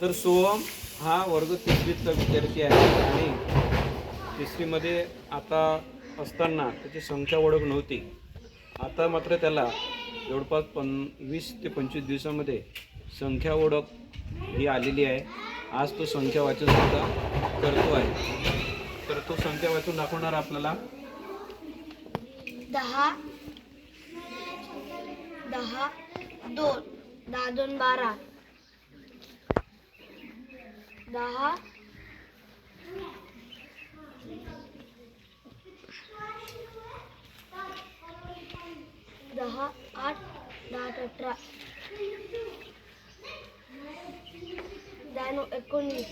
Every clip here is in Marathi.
तर सोहम हा वर्ग तिसरीचा विद्यार्थी आहे आणि तिसरीमध्ये आता असताना त्याची संख्या ओळख नव्हती आता मात्र त्याला जवळपास पन वीस ते पंचवीस दिवसामध्ये संख्या ओळख ही आलेली आहे आज तो संख्या सुद्धा करतो आहे तर तो संख्या वाचून दाखवणार आपल्याला दहा दहा दोन दहा दोन बारा आठ दहा अठरा दहा एकोणीस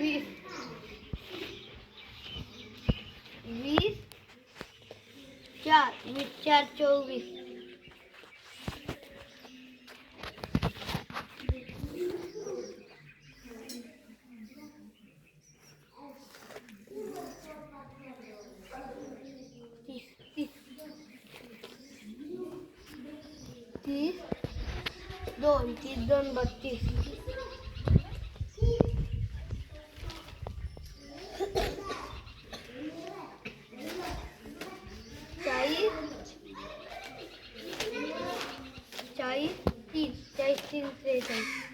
वीस वीस चार चार चौवीस तीस दोन तीस दोन बत्तीस चाळीस चाळीस तीस चाळीस तीन त्रेचाळीस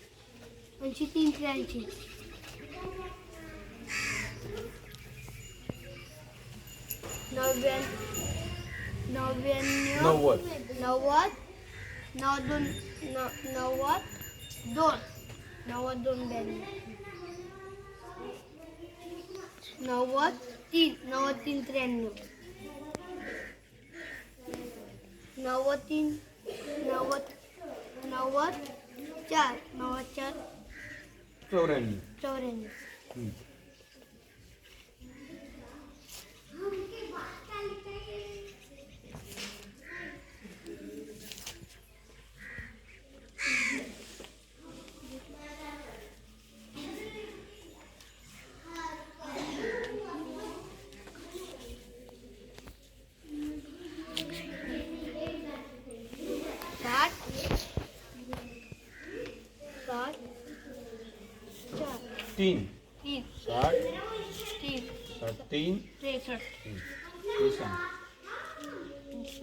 încet intră încet. Noven, noven, no what? No what? No don't, no, no what? Don't. No what don't ben. No what? Tin, no what tin trenul. No what tin, no what, no what? Char, no what char? Florence. Florence. Mm. तीन साठ तीन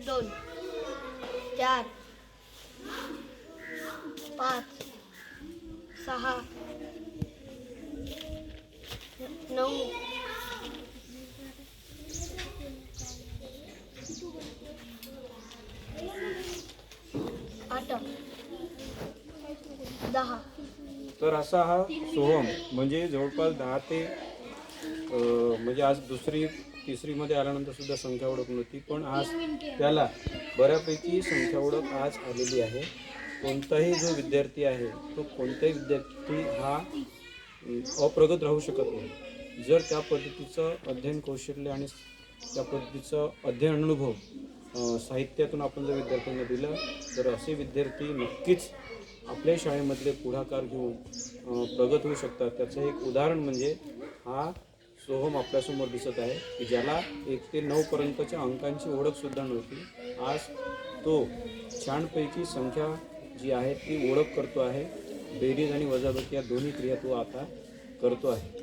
दोन चार पाच सहा नऊ आठ दहा तर असा हा सोहम म्हणजे जवळपास दहा ते म्हणजे आज दुसरी तिसरीमध्ये आल्यानंतर सुद्धा संख्या ओळख नव्हती पण आज त्याला बऱ्यापैकी संख्या ओळख आज आलेली आहे कोणताही जो विद्यार्थी आहे तो कोणताही विद्यार्थी हा अप्रगत राहू शकत नाही जर त्या पद्धतीचं अध्ययन कौशल्य आणि त्या पद्धतीचं अध्ययन अनुभव साहित्यातून आपण जर विद्यार्थ्यांना दिलं तर असे विद्यार्थी नक्कीच आपल्या शाळेमधले पुढाकार घेऊन प्रगत होऊ शकतात त्याचं एक उदाहरण म्हणजे हा सोहम आपल्यासमोर दिसत आहे की ज्याला एक ते नऊपर्यंतच्या अंकांची ओळखसुद्धा नव्हती आज तो छानपैकी संख्या जी आहे ती ओळख करतो आहे बेरीज आणि वजाबाकी या दोन्ही क्रिया तो आता करतो आहे